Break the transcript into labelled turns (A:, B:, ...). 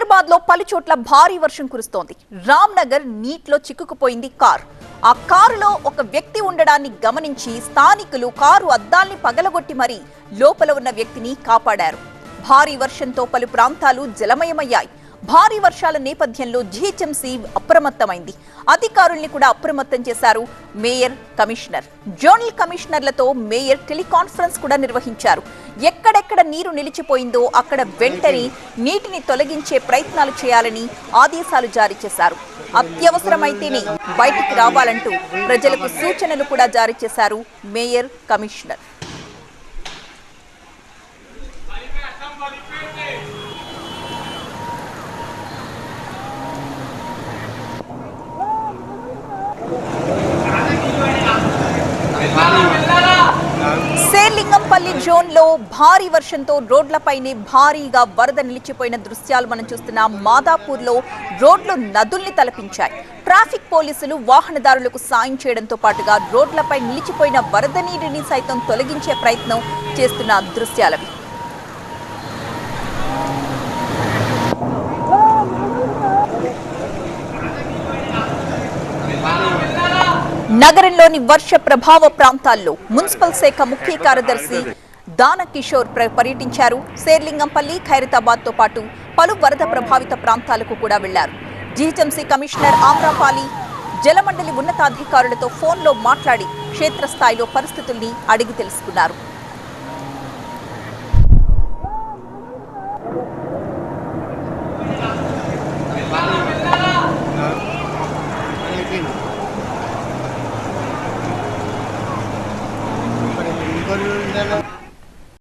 A: హైదరాబాద్లో పలు చోట్ల భారీ వర్షం కురుస్తోంది. రామ్ నగర్ నీటిలో చిక్కుకుపోయింది కార్. ఆ కారులో ఒక వ్యక్తి ఉండడాన్ని గమనించి స్థానికులు కారు అద్దాల్ని పగలగొట్టి మరీ లోపల ఉన్న వ్యక్తిని కాపాడారు. భారీ వర్షంతో పలు ప్రాంతాలు జలమయమయ్యాయి. భారీ వర్షాల నేపథ్యంలో జీహెచ్ఎంసీ అప్రమత్తమైంది. అధికారుల్ని కూడా అప్రమత్తం చేశారు మేయర్ కమిషనర్. జోనల్ కమిషనర్లతో మేయర్ టెలికాన్ఫరెన్స్ కూడా నిర్వహించారు. ఎక్కడెక్కడ నీరు నిలిచిపోయిందో అక్కడ వెంటనే నీటిని తొలగించే ప్రయత్నాలు చేయాలని ఆదేశాలు జారీ చేశారు. అత్యవసరమైతేనే బయటికి రావాలంటూ ప్రజలకు సూచనలు కూడా జారీ చేశారు మేయర్ కమిషనర్. శేర్లింగంపల్లి జోన్లో భారీ వర్షంతో రోడ్లపైనే భారీగా వరద నిలిచిపోయిన దృశ్యాలు మనం చూస్తున్న. మాదాపూర్లో రోడ్లు నదుల్ని తలపించాయి. ట్రాఫిక్ పోలీసులు వాహనదారులకు సాయం చేయడంతో పాటుగా రోడ్లపై నిలిచిపోయిన వరద నీటిని సైతం తొలగించే ప్రయత్నం చేస్తున్న దృశ్యాలవి. నగరంలోని వర్ష ప్రభావ ప్రాంతాల్లో మున్సిపల్ శాఖ ముఖ్య కార్యదర్శి దాన కిషోర్ ప్ర- పర్యటించారు. శేర్లింగంపల్లి ఖైరతాబాద్తో పాటు పలు వరద ప్రభావిత ప్రాంతాలకు కూడా వెళ్ళారు. జీహెచ్ఎంసీ కమిషనర్ ఆమ్రాపాలి జలమండలి ఉన్నతాధికారులతో ఫోన్లో మాట్లాడి క్షేత్రస్థాయిలో పరిస్థితుల్ని అడిగి తెలుసుకున్నారు. গরিবের